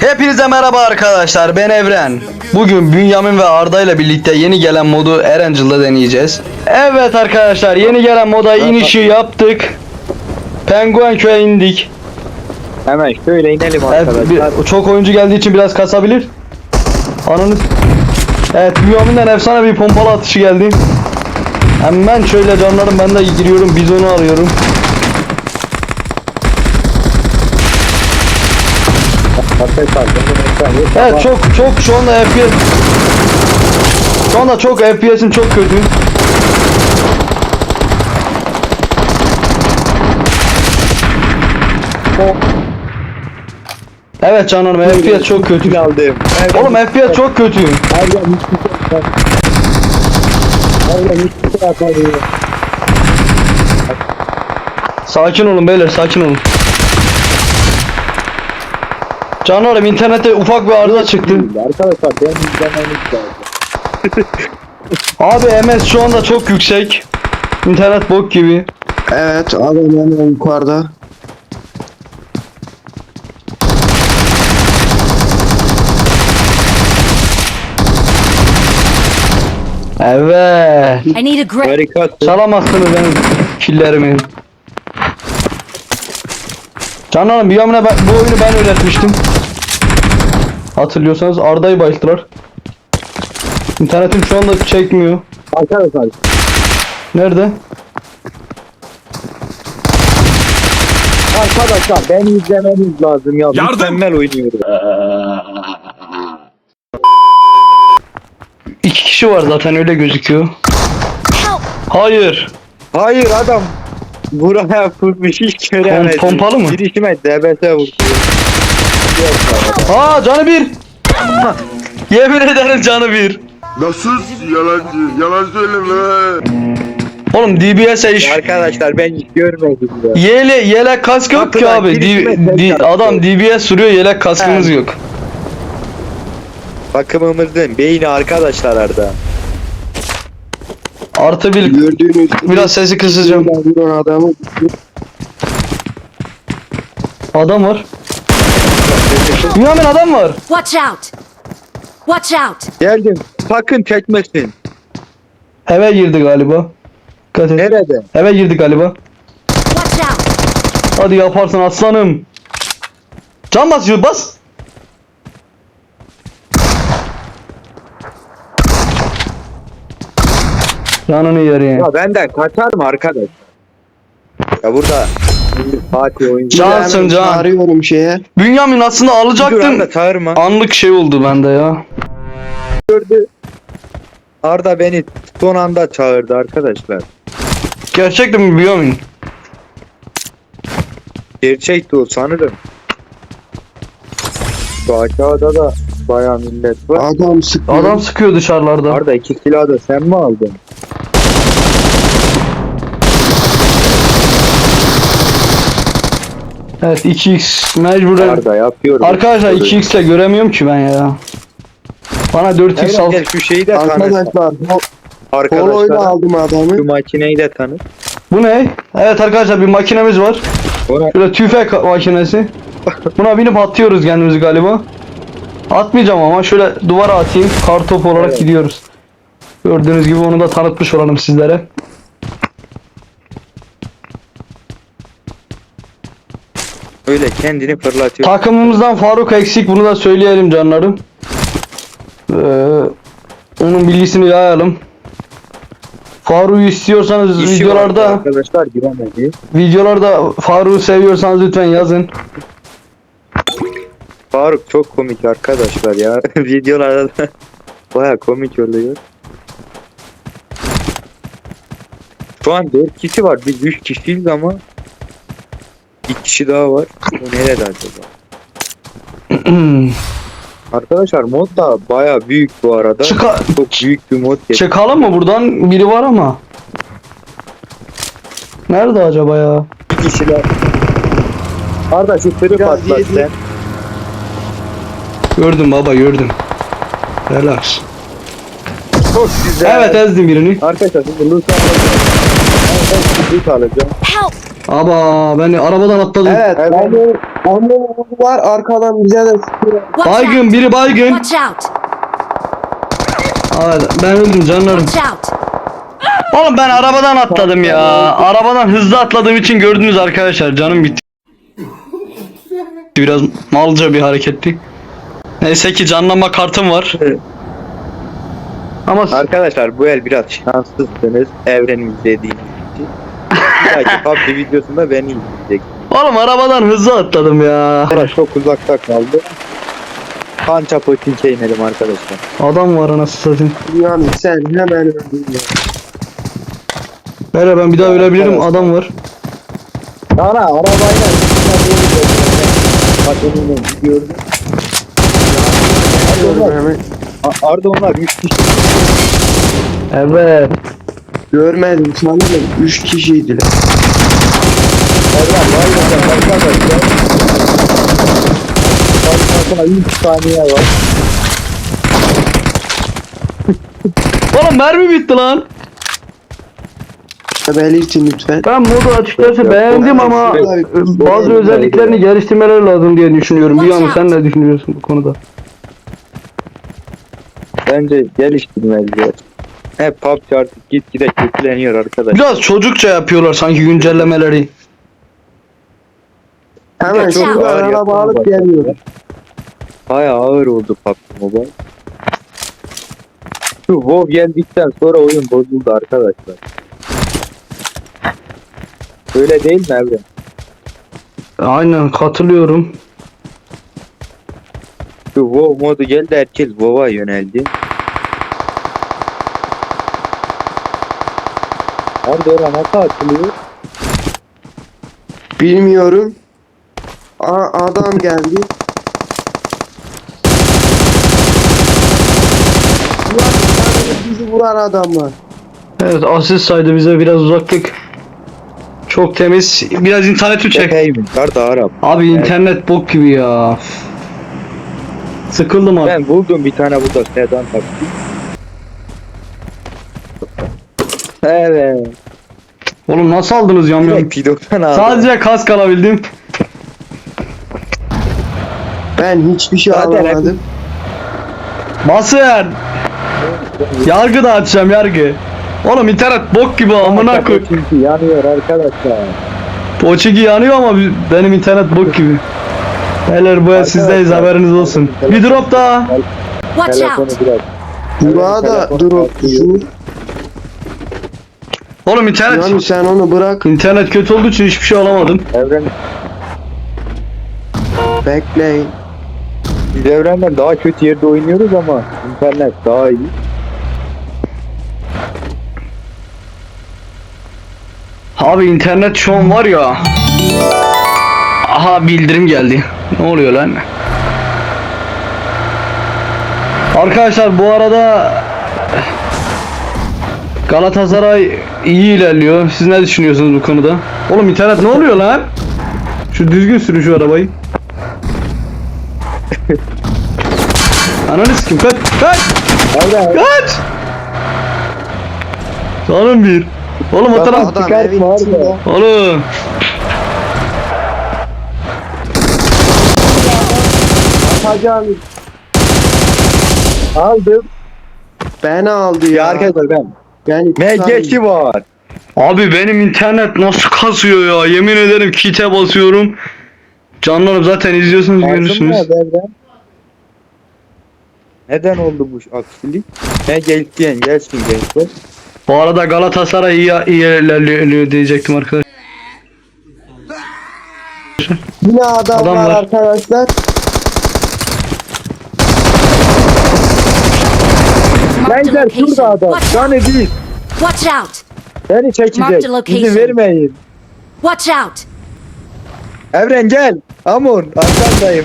Hepinize merhaba arkadaşlar ben Evren. Bugün Bünyamin ve Arda ile birlikte yeni gelen modu Erangel'da deneyeceğiz. Evet arkadaşlar yeni gelen moda inişi yaptık. Penguen köye indik. Hemen şöyle inelim Evet, arkadaşlar. bir- çok oyuncu geldiği için biraz kasabilir. Ananız. Evet Bünyamin'den efsane bir pompalı atışı geldi. Hemen şöyle canlarım ben de giriyorum bizonu arıyorum. Arkadaşlar bunu mesela Evet çok çok şu anda FPS Şu anda çok FPS'im çok kötü. Evet canlarım FPS çok kötü. aldım. Oğlum FPS çok kötü. Şey şey. Sakin olun beyler sakin olun. Canlarım internette ufak bir arıza çıktı. Arkadaşlar ben izlememiz lazım. Abi MS şu anda çok yüksek. İnternet bok gibi. Evet adam hemen yukarıda. Evet. I need a grip. Çalamazsınız benim killerimi. Canlarım bir yamına ben, bu oyunu ben öğretmiştim. Hatırlıyorsanız Arda'yı bayılttılar. İnternetim şu anda çekmiyor. Arkadaşlar Nerede? Arkadaşlar ben izlememiz lazım ya. Yardım! Mükemmel oynuyorum. İki kişi var zaten öyle gözüküyor. Hayır. Hayır adam buraya vurmuş hiç göremedim. pompalı mı? Girişime DBS vurdu. Aa canı bir. Yemin ederim canı bir. Nasıl yalancı? Yalan söyleme. Oğlum DBS'e iş. Arkadaşlar ben hiç görmedim ya. Yele, yelek kask yok ki Kapıdan abi. D- D- yaptı. adam DBS sürüyor yelek kaskımız He. yok. Bakımımızın beyni arkadaşlar Arda. Artı bir Gördüğünüz biraz sesi kısacağım. adamı Adam var. Bünyamin adam var. Watch out! Watch out! Geldim. Sakın çekmesin. Eve girdi galiba. Dikkat et. Nerede? Eve girdi galiba. Watch out! Hadi yaparsın aslanım. Can basıyor bas. Canını yeri. Ya benden kaçar mı arkadaş? Ya burada Fatih oyuncu. Cansın can. Arıyorum şeye. Bünyamin aslında Dur alacaktım. Arda çağırma. Anlık şey oldu bende ya. Gördü. Arda beni son anda çağırdı arkadaşlar. Gerçekten mi Bünyamin? Gerçekti o sanırım. Şu aşağıda da bayağı millet var. Adam sıkıyor. Adam sıkıyor dışarılarda. Arda iki silah da sen mi aldın? Evet 2x mecburen. Arda yapıyorum. Arkadaşlar 2x ile göremiyorum ki ben ya. Bana 4x Gel, al. gel şu şeyi de tanı. Arkadaşlar poloyla Arkadaşlar aldım adamı. şu makineyi de tanı. Bu ne? Evet arkadaşlar bir makinemiz var. Ona Şöyle tüfek makinesi. Buna binip atıyoruz kendimizi galiba. Atmayacağım ama şöyle duvara atayım. Kartop olarak Evet. gidiyoruz. Gördüğünüz gibi onu da tanıtmış olalım sizlere. Öyle kendini fırlatıyor. Takımımızdan Faruk eksik bunu da söyleyelim canlarım. Ee, onun bilgisini yayalım. Faruk'u istiyorsanız İşi vardı videolarda arkadaşlar giremedi. videolarda Faruk'u seviyorsanız lütfen yazın. Faruk çok komik arkadaşlar ya. Videolarda da baya komik oluyor. Şu an 4 kişi var. Biz 3 kişiyiz ama bir kişi daha var. O nerede acaba? Arkadaşlar mod da baya büyük bu arada. Çıka Çok büyük bir mod getirdi. çıkalım mı buradan? Biri var ama. Nerede acaba ya? Bir. Arda şu tırı Biraz patlat sen. Gördüm baba gördüm. Relax. Çok güzel. Evet ezdim birini. Arkadaşlar şimdi loot alacağım. Ben hepsi loot alacağım. Help! Aba beni arabadan atladım. Evet. Ben de Ama var arkadan bize de sıkıyor. Baygın biri baygın. Watch out! Aa, ben öldüm canlarım. Watch out! Oğlum ben arabadan atladım ya. Arabadan hızlı atladığım için gördünüz arkadaşlar. Canım bitti. Biraz malca bir hareketti. Neyse ki canlanma kartım var. Ama Arkadaşlar bu el biraz şanssızsınız. Evrenin izlediğiniz için. Dahaki PUBG videosunda beni izleyecek. oğlum arabadan hızlı atladım ya. Orası çok uzakta kaldı. Kança potinke inelim arkadaşlar. Adam var anasını satayım. Yani sen hemen öldün ya. Hele ben bir daha ölebilirim adam var. Ana arabayla Bak hemen. A- Arda onlar 3 kişi. Evet. Görmedim sanırım 3 kişiydiler. Evren var ya arkadaşlar. Sonra 3 saniye var. Oğlum mermi bitti lan. Belirtin lütfen. Ben modu açıkçası beğendim ama Şurada- bazı özelliklerini geliştirmeleri lazım diye düşünüyorum. Bir an sen ne düşünüyorsun bu konuda? Bence geliştirmeliler. Hep PUBG artık gitgide kötüleniyor arkadaşlar. Biraz çocukça yapıyorlar sanki güncellemeleri. Hemen çok ağır alıp başladılar. geliyorum. Baya ağır oldu PUBG Mobile. Şu WoW geldikten sonra oyun bozuldu arkadaşlar. Öyle değil mi Evren? Aynen katılıyorum. Şu WoW modu geldi herkes WoW'a yöneldi. Nerede oraya nasıl açılıyor? Bilmiyorum. Aa, adam geldi. Ulan, Bizi vuran adam var. Evet asist saydı bize biraz uzaklık. Çok temiz. Biraz interneti çek. Çekeyim. Karda Arap. Abi internet bok gibi ya. Sıkıldım abi. Ben buldum bir tane burada sedan taksi. Evet. Oğlum nasıl aldınız yamyam? Direkt aldım. Sadece kask alabildim. Ben hiçbir şey Zaten alamadım. Basın. Yargı da açacağım yargı. Oğlum internet bok gibi amına koy. Çünkü yanıyor arkadaşlar. Poçiki yanıyor ama benim internet bok gibi. Beyler bu el sizdeyiz haberiniz olsun. Bir drop daha. Watch out! Burak'a da drop atıyor. Oğlum internet Yani sen onu bırak. internet kötü olduğu için hiçbir şey alamadım. Evren, Bekleyin. biz evrenden daha kötü yerde oynuyoruz ama internet daha iyi. Abi internet şu an var ya. Aha bildirim geldi. Ne oluyor lan? Arkadaşlar bu arada Galatasaray iyi ilerliyor. Siz ne düşünüyorsunuz bu konuda? Oğlum internet ne oluyor lan? Şu düzgün sürün şu arabayı. Ananı sikim kaç kaç Evren kaç. Canım bir. Oğlum o taraf Adam evin içinde. Oğlum. Atacağım. aldım. Beni aldı ya. Ya arkadaşlar ben. Yani MG2 var. Abi benim internet nasıl kasıyor ya? Yemin ederim kite basıyorum. Canlarım zaten izliyorsunuz Aldın görürsünüz. Neden oldu bu aksilik? MG2 gelsin gençler. Bu arada Galatasaray iyi, iyi ilerliyor diyecektim arkadaşlar. Yine adam, Adam var, var. arkadaşlar. Marked a Beyler location. şurada adam. Watch out! Yani değil. Watch out! Mark çekecek. the location. İzin vermeyin. Watch out! Evren gel. Amon arkandayım.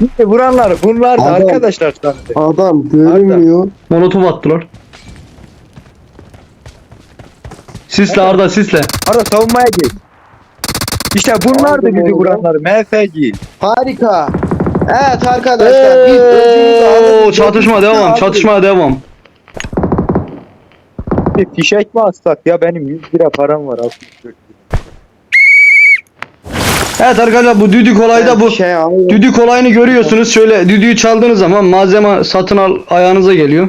İşte vuranlar bunlar da Adam. arkadaşlar sandı. Adam görünmüyor. Molotof attılar. Sisle Arda sisle. Arada savunmaya gel. İşte bunlar da bizi vuranlar. MF değil. Harika. Evet arkadaşlar biz Oo, aldık. çatışma Öcümüzü devam. aldık. Çatışmaya devam. Bir fişek mi atsak ya benim 100 lira param var. 64 lira. Evet arkadaşlar bu düdük olayda bu. Şey. Düdük olayını görüyorsunuz. Şöyle düdüğü çaldığınız zaman malzeme satın al ayağınıza geliyor.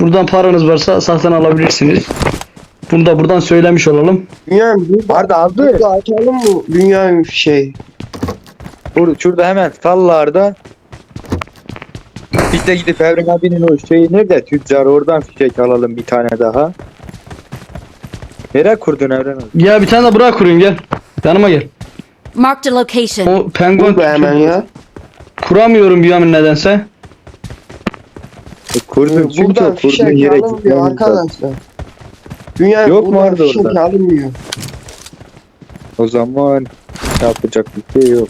Buradan paranız varsa satın alabilirsiniz. Bunu da buradan söylemiş olalım. Burada, Arda aldı. burada açalım mı Bünyamin şey? Burada şurada hemen sallarda. Biz de gidip Evren abinin o şeyi nerede tüccar oradan fişek alalım bir tane daha. Nereye kurdun Evren abi? Ya bir tane de bırak kurayım gel. Yanıma gel. Marked a location. O penguin Burada hemen ya. kuramıyorum bir yamin nedense. E, kurdun çünkü Buradan o kurduğun fişek yere alınmıyor gitmemiz lazım. arkadaşlar. Bünyamin Yok mu buradan Arda fişek orada? alınmıyor. O zaman yapacak bir şey yok.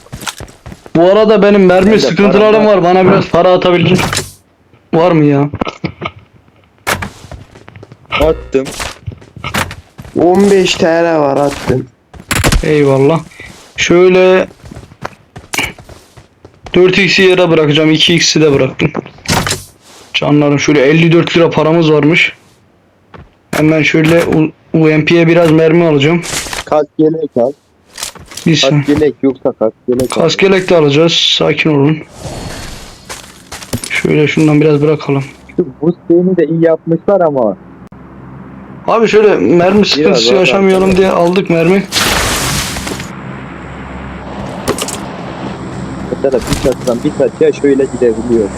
Bu arada benim mermi Bende sıkıntılarım param var. Bana biraz para atabilir. Var mı ya? Attım. 15 TL var attım. Eyvallah. Şöyle 4x'i yere bırakacağım. 2x'i de bıraktım. Canlarım şöyle 54 lira paramız varmış. Hemen şöyle U- UMP'ye biraz mermi alacağım. Kask yelek al. Saniye. Kask yelek yoksa kask yelek de alacağız. Sakin olun. Şöyle şundan biraz bırakalım. Şu buz şeyini de iyi yapmışlar ama. Abi şöyle mermi sıkıntısı yaşamayalım var. diye aldık mermi. Mesela bir çatıdan bir çatıya şöyle gidebiliyor.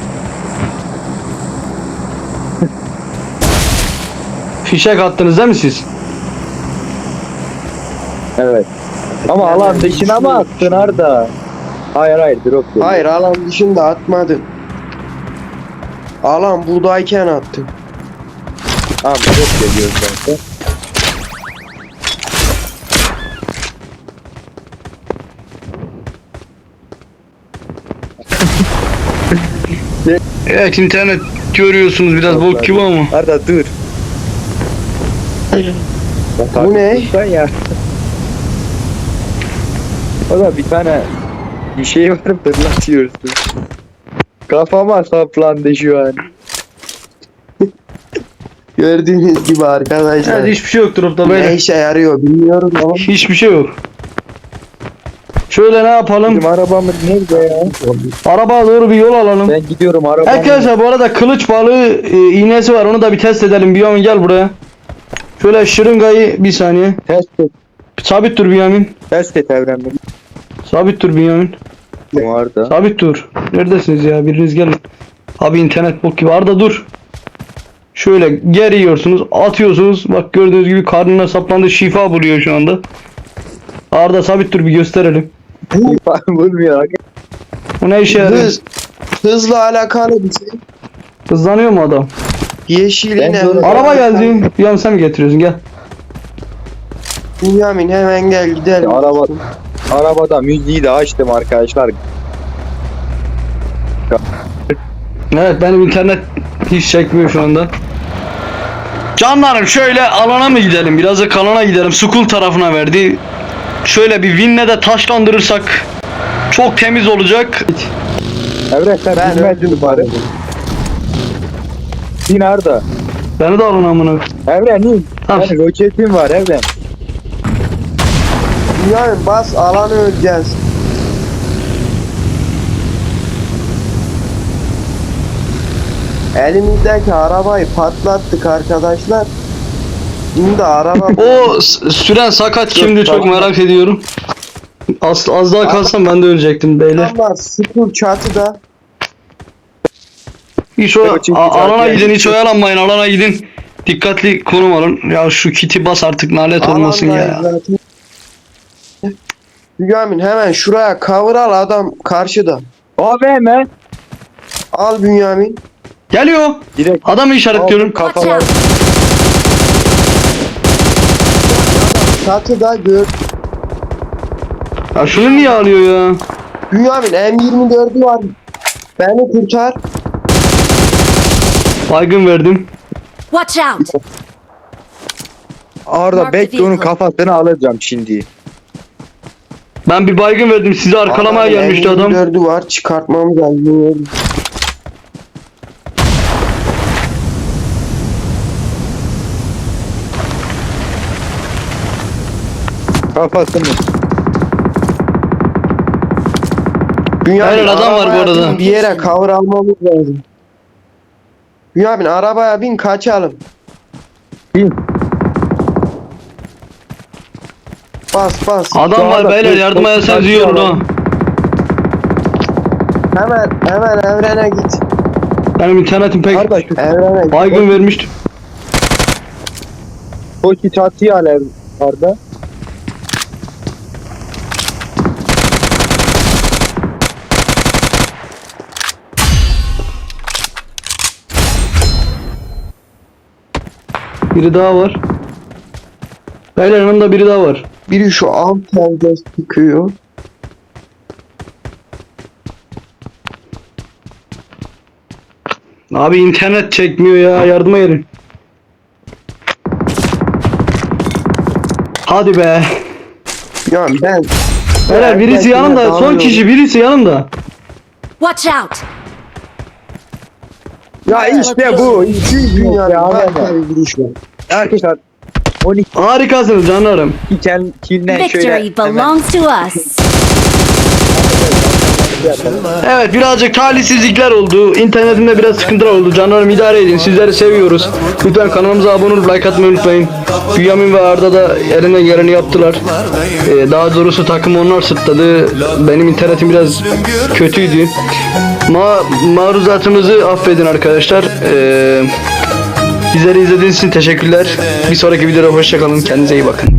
Fişek attınız değil mi siz? Evet. Ama alan dışına mı attın Arda? Hayır hayır drop değil. Hayır alan dışında atmadım. Alan buradayken attım. Tamam drop geliyor zaten. Evet internet görüyorsunuz biraz bok gibi ama. Arda dur. Bu ne? Sen ya. O da bir tane bir şey var fırlatıyorsun. Kafama saplandı şu an. Gördüğünüz gibi arkadaşlar. Evet hiçbir şey yok dropta ne böyle. işe yarıyor bilmiyorum ama. Hiçbir şey yok. Şöyle ne yapalım? Bizim arabamız nerede ya? Arabaya doğru bir yol alalım. Ben gidiyorum arabamın. Arkadaşlar bu arada kılıç balığı e, iğnesi var. Onu da bir test edelim. Biyamin gel buraya. Şöyle şırıngayı bir saniye. Test et. Sabit dur Biyamin. Test et evrenimi. Sabit dur Biyamin. Bu Arda. Sabit dur. Neredesiniz ya? Biriniz gelin. Abi internet bok gibi. Arda dur. Şöyle geriyorsunuz, atıyorsunuz. Bak gördüğünüz gibi karnına saplandı şifa buluyor şu anda. Arda sabit dur bir gösterelim. Bulmuyor. Bu ne işe yarıyor? Hız, hızla alakalı bir şey. Hızlanıyor mu adam? Yeşiline. Araba geldi. An sen mi getiriyorsun? Gel. Bünyamin hemen gel gidelim. Araba, arabada müziği de açtım arkadaşlar. Evet benim internet hiç çekmiyor şu anda. Canlarım şöyle alana mı gidelim? Biraz da kalana gidelim. Sukul tarafına verdi. Şöyle bir vinle de taşlandırırsak çok temiz olacak. Evren sen Ben bilmezdin bari. Bin Arda. Beni de alın amına. Evren in. Tamam. Senin roketin var Evren. Bünyamin bas alanı öleceğiz. Elimizdeki arabayı patlattık arkadaşlar. Şimdi araba O süren sakat kimdi çok merak ediyorum. Az, az daha kalsam ben de ölecektim beyler. adamlar sıfır çatıda. Hiç o alana gidin hiç oyalanmayın alana gidin. Dikkatli konum alın. Ya şu kiti bas artık nalet olmasın ya. Zaten. Bünyamin hemen şuraya cover al adam karşıda. AVM. Al Bünyamin. Geliyor. Direkt Adamı işaretliyorum. Kafalar. Çatıda gör. Ya şunu niye alıyor ya? Bünyamin M24'ü var. Beni kurtar. Baygın verdim. Watch out! Arda bekle onun kafasını alacağım şimdi. Ben bir baygın verdim. Sizi arkalamaya gelmişti adam. M24'ü var. Çıkartmamız lazım. Kafasını. Bünyamin, Aynen, adam var bu arada. bin, Bir yere cover almamız lazım. Bünyamin arabaya bin kaçalım. Bin. Bas bas. Adam var beyler yardıma gelsen iyi olur ha. Hemen hemen evrene git. Benim internetim pek Arda şu Evrene git. baygın vermişti. Toki çatıya alev Arda. Biri daha var. Beyler yanımda biri daha var. Biri şu alt telde sıkıyor. Abi internet çekmiyor ya yardıma gelin. Hadi be. Ya ben Beyler birisi yanımda son kişi birisi yanımda. Watch out! Ya işte bu. İki dünya Ya, var ya. tabii vuruş var. Arkadaşlar 12 Harikasınız canlarım. kel kilden şöyle Victory belongs to us. Evet birazcık talihsizlikler oldu. İnternetimde biraz sıkıntılar oldu. Canlarım idare edin. Sizleri seviyoruz. Lütfen kanalımıza abone olup like atmayı unutmayın. Bünyamin ve Arda da eline geleni yaptılar. Ee, daha doğrusu takım onlar sırtladı. Benim internetim biraz kötüydü. Ma maruzatınızı affedin arkadaşlar. Ee, bizleri izlediğiniz için teşekkürler. Bir sonraki videoda hoşçakalın. Kendinize iyi bakın.